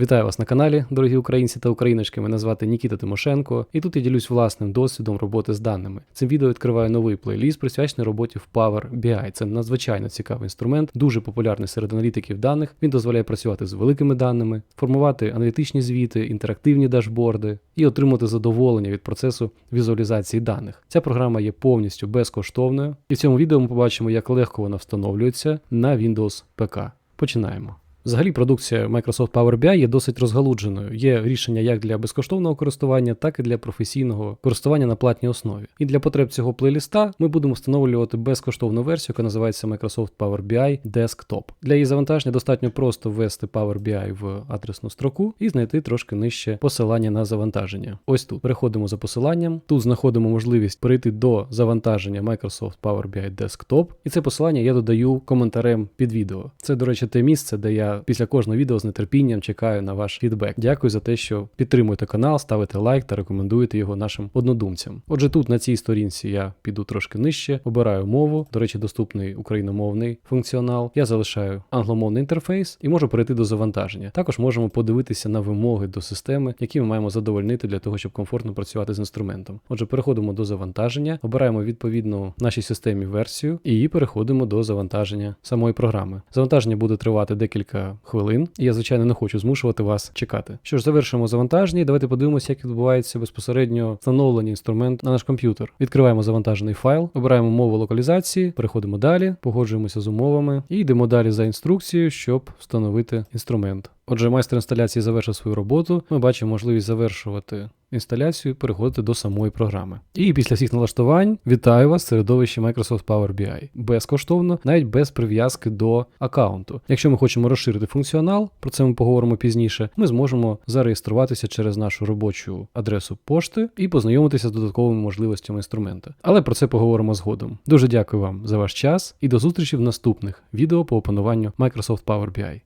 Вітаю вас на каналі, дорогі українці та україночки. Мене звати Нікіта Тимошенко, і тут я ділюсь власним досвідом роботи з даними. Цим відео відкриваю новий плейліст, присвячений роботі в Power BI. Це надзвичайно цікавий інструмент, дуже популярний серед аналітиків даних. Він дозволяє працювати з великими даними, формувати аналітичні звіти, інтерактивні дашборди і отримати задоволення від процесу візуалізації даних. Ця програма є повністю безкоштовною, і в цьому відео ми побачимо, як легко вона встановлюється на Windows ПК. Починаємо. Взагалі, продукція Microsoft Power BI є досить розгалудженою. Є рішення як для безкоштовного користування, так і для професійного користування на платній основі. І для потреб цього плейліста ми будемо встановлювати безкоштовну версію, яка називається Microsoft Power BI Desktop. Для її завантаження достатньо просто ввести Power BI в адресну строку і знайти трошки нижче посилання на завантаження. Ось тут переходимо за посиланням. Тут знаходимо можливість перейти до завантаження Microsoft Power BI Desktop, і це посилання я додаю коментарем під відео. Це, до речі, те місце, де я після кожного відео з нетерпінням чекаю на ваш фідбек. Дякую за те, що підтримуєте канал, ставите лайк та рекомендуєте його нашим однодумцям. Отже, тут на цій сторінці я піду трошки нижче, обираю мову. До речі, доступний україномовний функціонал. Я залишаю англомовний інтерфейс і можу перейти до завантаження. Також можемо подивитися на вимоги до системи, які ми маємо задовольнити для того, щоб комфортно працювати з інструментом. Отже, переходимо до завантаження, обираємо відповідно нашій системі версію і переходимо до завантаження самої програми. Завантаження буде тривати декілька хвилин, і я, звичайно, не хочу змушувати вас чекати. Що ж, завершимо завантаження, давайте подивимося, як відбувається безпосередньо встановлення інструмент на наш комп'ютер. Відкриваємо завантажений файл, обираємо мову локалізації, переходимо далі, погоджуємося з умовами і йдемо далі за інструкцією, щоб встановити інструмент. Отже, майстер інсталяції завершив свою роботу. Ми бачимо можливість завершувати інсталяцію, переходити до самої програми. І після всіх налаштувань вітаю вас в середовищі Microsoft Power BI. Безкоштовно, навіть без прив'язки до аккаунту. Якщо ми хочемо розширити функціонал, про це ми поговоримо пізніше. Ми зможемо зареєструватися через нашу робочу адресу пошти і познайомитися з додатковими можливостями інструмента. Але про це поговоримо згодом. Дуже дякую вам за ваш час і до зустрічі в наступних відео по опануванню Microsoft Power BI.